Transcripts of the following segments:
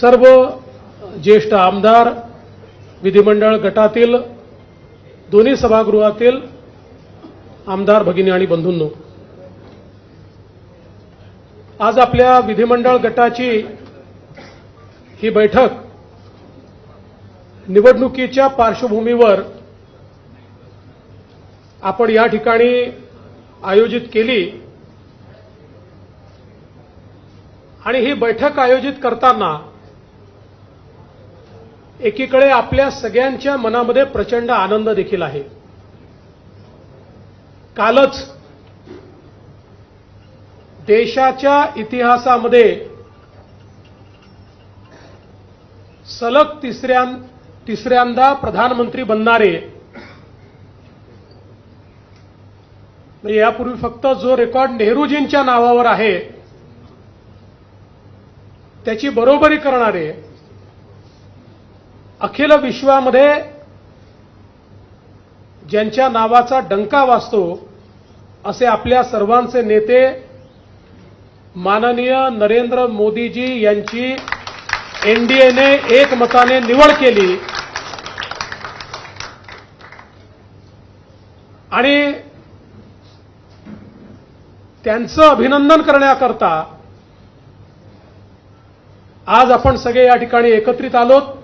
सर्व ज्येष्ठ आमदार विधिमंडळ गटातील दोन्ही सभागृहातील आमदार भगिनी आणि बंधूंनो आज आपल्या विधिमंडळ गटाची ही बैठक निवडणुकीच्या पार्श्वभूमीवर आपण या ठिकाणी आयोजित केली. आणि ही बैठक आयोजित करताना एकीकडे आपल्या सगळ्यांच्या मनामध्ये प्रचंड आनंद देखील आहे. कालच देशाच्या इतिहासामध्ये सलग तिसऱ्या तिसऱ्यांदा प्रधानमंत्री बनणारे म्हणजे यापूर्वी फक्त जो रेकॉर्ड नेहरूजींच्या नावावर आहे त्याची बरोबरी करणारे अखिल विश्वामध्ये ज्यांच्या नावाचा डंका वाजतो असे आपल्या सर्वांचे नेते माननीय नरेंद्र मोदीजी यांची एनडीएने एकमताने निवड केली. आणि त्यांचं अभिनंदन करण्याकरता आज आपण सगळे या ठिकाणी एकत्रित आलोत.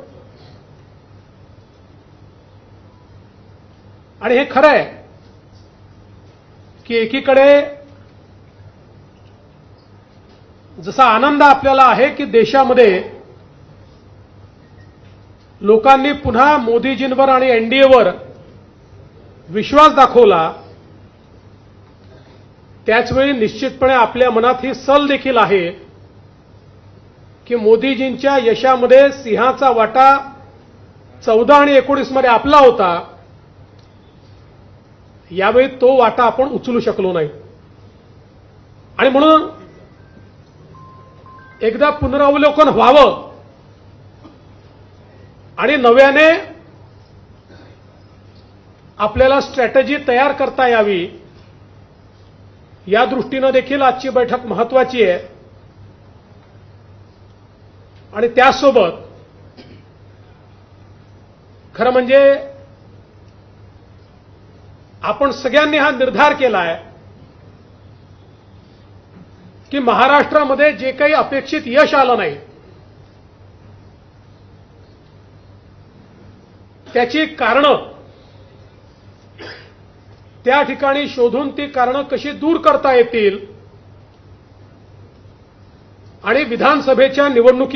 आणि हे खरं आहे की एकीकडे जसा आनंद आपल्याला आहे की देशामध्ये लोकांनी पुन्हा मोदीजींवर आणि एनडीएवर विश्वास दाखवला त्याचवेळी निश्चितपणे आपल्या मनात ही सल देखील आहे की मोदीजींच्या यशामध्ये सिंहाचा वाटा चौदा आणि एकोणीसमध्ये आपला होता. यावेळी तो वाटा आपण उचलू शकलो नाही. आणि म्हणून एकदा पुनरावलोकन व्हावं आणि नव्याने आपल्याला स्ट्रॅटेजी तयार करता यावी या दृष्टीनं देखील आजची बैठक महत्वाची आहे. आणि त्यासोबत खरं म्हणजे आपण सगळ्यांनी हा निर्धार केला आहे की महाराष्ट्रामध्ये जे काही अपेक्षित यश आलं नाही त्याची कारणं त्या ठिकाणी शोधून ती कारणं कशी दूर करता येतील आणि विधानसभेच्या निवडणुकी